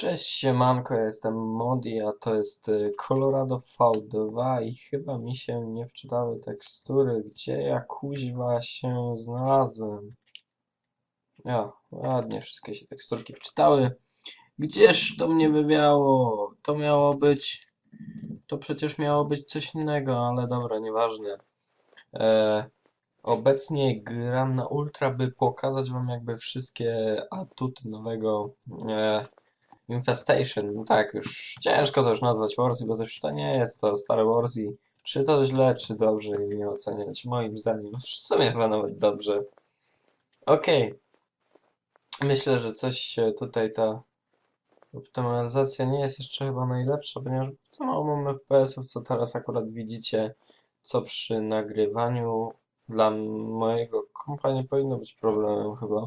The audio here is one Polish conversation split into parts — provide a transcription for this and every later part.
Cześć siemanko, ja jestem Modi, a to jest y, Colorado V2 i chyba mi się nie wczytały tekstury, gdzie ja kuźwa się znalazłem. Ja, ładnie wszystkie się teksturki wczytały. Gdzież to mnie wywiało? To miało być... To przecież miało być coś innego, ale dobra, nieważne. E, obecnie gram na ultra, by pokazać wam jakby wszystkie atuty nowego... E, Infestation, no tak, już ciężko to już nazwać Warzy, bo to już to nie jest to stare Warzy. Czy to źle, czy dobrze, nie oceniać. Moim zdaniem, w sumie chyba nawet dobrze. Okej. Myślę, że coś tutaj ta optymalizacja nie jest jeszcze chyba najlepsza, ponieważ co mało mamy FPS-ów, co teraz akurat widzicie, co przy nagrywaniu dla mojego kompa nie powinno być problemem chyba.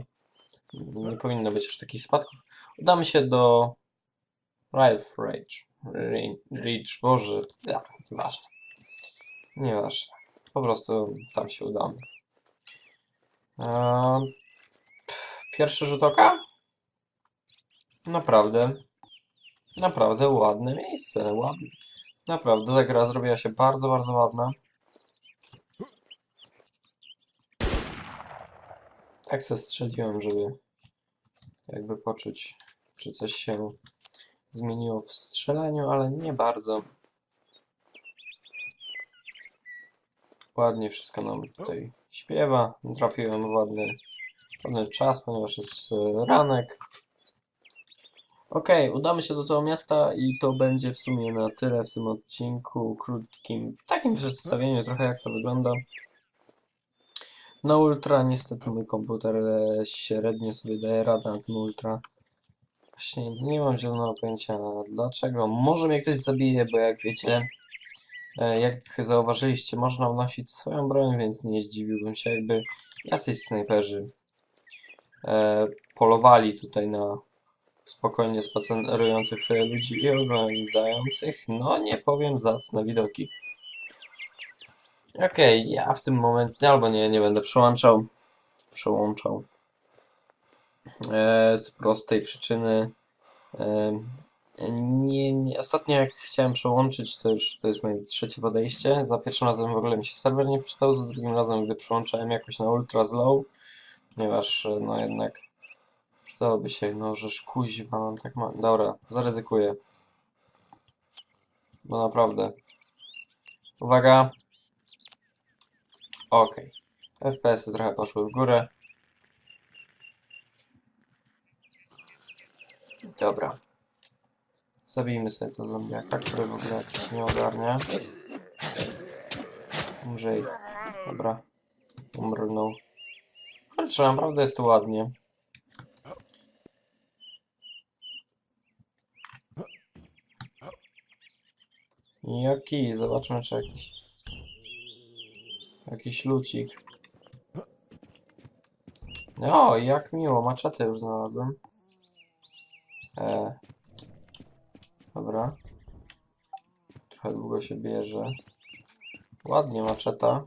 Nie powinno być aż takich spadków. Udamy się do Ralph Rage. Ra- Ridge, Boże, ja, nieważne. Nieważne. Po prostu tam się udamy. Pierwszy rzut oka? Naprawdę. Naprawdę ładne miejsce. Ładne. Naprawdę ta gra zrobiła się bardzo, bardzo ładna. Tak se strzeliłem, żeby jakby poczuć, czy coś się zmieniło w strzelaniu, ale nie bardzo. Ładnie wszystko nam tutaj śpiewa. Trafiłem ładny, ładny czas, ponieważ jest e, ranek. Okej, udamy się do tego miasta i to będzie w sumie na tyle w tym odcinku krótkim, w takim przedstawieniu trochę jak to wygląda. Na ultra niestety mój komputer e, średnio sobie daje radę na tym ultra. Właśnie nie mam zielonego pojęcia dlaczego. Może mnie ktoś zabije, bo jak wiecie, e, jak zauważyliście, można wnosić swoją broń, więc nie zdziwiłbym się, jakby jacyś snajperzy e, polowali tutaj na spokojnie spacerujących ludzi i oglądających, no nie powiem, zacne widoki. Okej, ja w tym momencie, albo nie, nie będę przełączał, przełączał. E, z prostej przyczyny. E, nie, nie, ostatnio jak chciałem przełączyć, to już to jest moje trzecie podejście. Za pierwszym razem w ogóle mi się serwer nie wczytał, za drugim razem, gdy przełączałem jakoś na ultra slow, ponieważ e, no jednak przydałoby się, no żeż kuźwa, no tak ma. Dobra, zaryzykuję. Bo naprawdę. Uwaga. Okej. FPS-y trochę poszły w górę. Dobra. Zabijmy sobie to zombiaka, który w ogóle jakiś nie ogarnia. Umrzyj. Dobra. Umrnął. Kurczę, naprawdę jest tu ładnie. Jaki? Zobaczmy, czy jakiś... Jakiś lucik. O, jak miło, maczetę już znalazłem. E. Dobra. Trochę długo się bierze. Ładnie maczeta.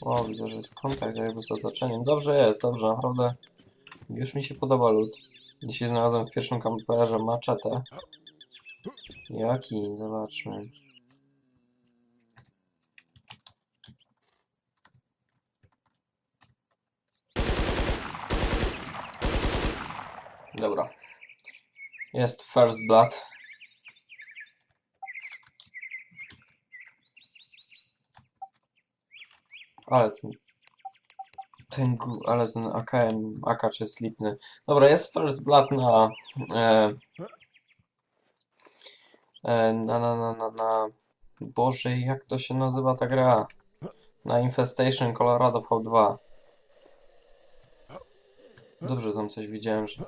O, widzę, że jest kontakt jakby z otoczeniem. Dobrze jest, dobrze, naprawdę. Już mi się podoba lód. Dzisiaj znalazłem w pierwszym kamperze maczetę. Jaki? Zobaczmy. Dobra. Jest First Blood. Ale ten... Ten, ale ten AKM, akacz jest lipny. Dobra, jest First Blood na... E, e, na, na, na, na, na... Boże, jak to się nazywa ta gra? Na Infestation Colorado V2. Dobrze tam coś widziałem, że...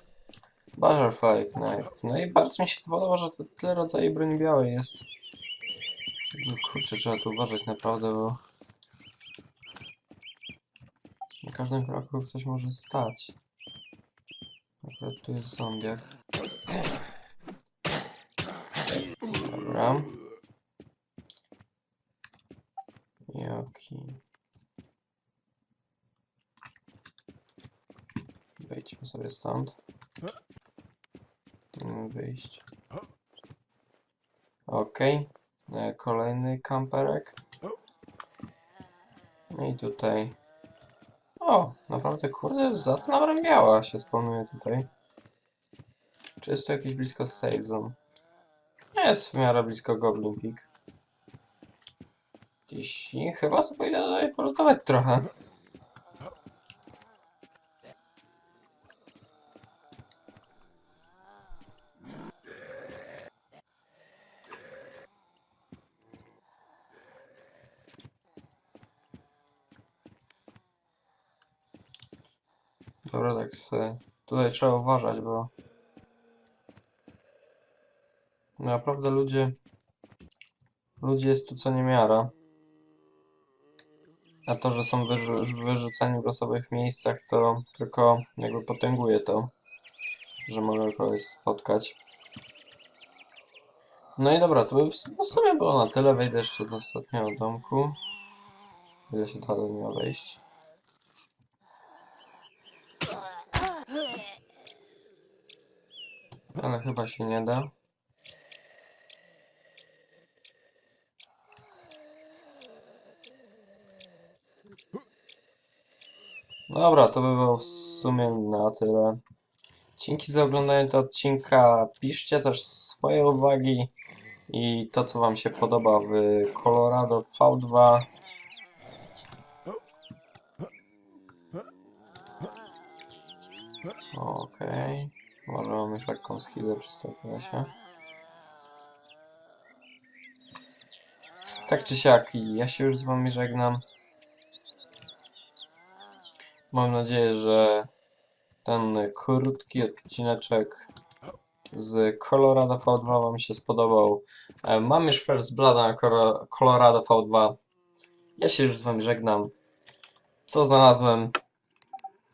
Butterfly Knife. No i bardzo mi się to podoba, że to tyle rodzajów broni białej jest. No kurczę, trzeba tu uważać naprawdę, bo... Na każdym kroku ktoś może stać. Akurat tu jest zombiak. Dobra. Jaki... Wejdźmy sobie stąd. Musimy wyjść. Okej. E, Kolejny kamperek. No i tutaj. O, naprawdę kurde, zacna wrębiała się spawnuje tutaj. Czy jest to jakieś blisko safe zone? Jest w miarę blisko Goblin Peak. Dziś chyba sobie pójdę tutaj polutować trochę. Dobra, tak sobie. Tutaj trzeba uważać, bo naprawdę ludzie ludzie jest tu co niemiara. A to, że są wyrzu wyrzucani w losowych miejscach, to tylko jakby potęguje to, że mogę kogoś spotkać. No i dobra, to by w w sumie było na tyle. Wejdę jeszcze z ostatniego domku. Ile się da do niego wejść? Ale chyba się nie da. Dobra, to by było w sumie na tyle. Dzięki za oglądanie tego odcinka. Piszcie też swoje uwagi i to, co Wam się podoba w Colorado V2. Okej. Może schizę przez to się. Tak czy siak, ja się już z Wami żegnam. Mam nadzieję, że ten krótki odcineczek z Colorado V2 Wam się spodobał. E, Mam już First Blood na Colo- Colorado V2. Ja się już z Wami żegnam. Co znalazłem?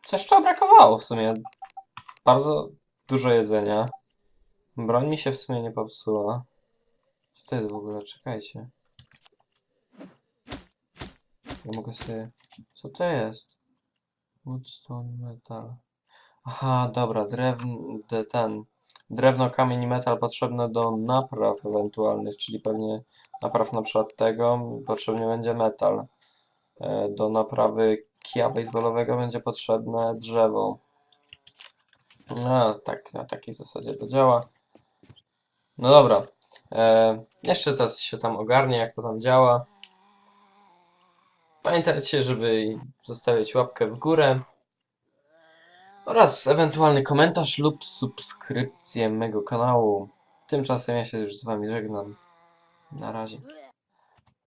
Co jeszcze brakowało w sumie? Bardzo dużo jedzenia. Broń mi się w sumie nie popsuła. Co to jest w ogóle? Czekajcie. Ja mogę sobie... Co to jest? Woodstone metal. Aha, dobra, drewn... de- ten... Drewno, kamień i metal potrzebne do napraw ewentualnych, czyli pewnie napraw na przykład tego, potrzebny będzie metal. E, Do naprawy kija baseballowego będzie potrzebne drzewo. No, tak, na takiej zasadzie to działa. No dobra. E, jeszcze teraz się tam ogarnie, jak to tam działa. Pamiętajcie, żeby zostawiać łapkę w górę oraz ewentualny komentarz lub subskrypcję mego kanału. Tymczasem ja się już z wami żegnam. Na razie.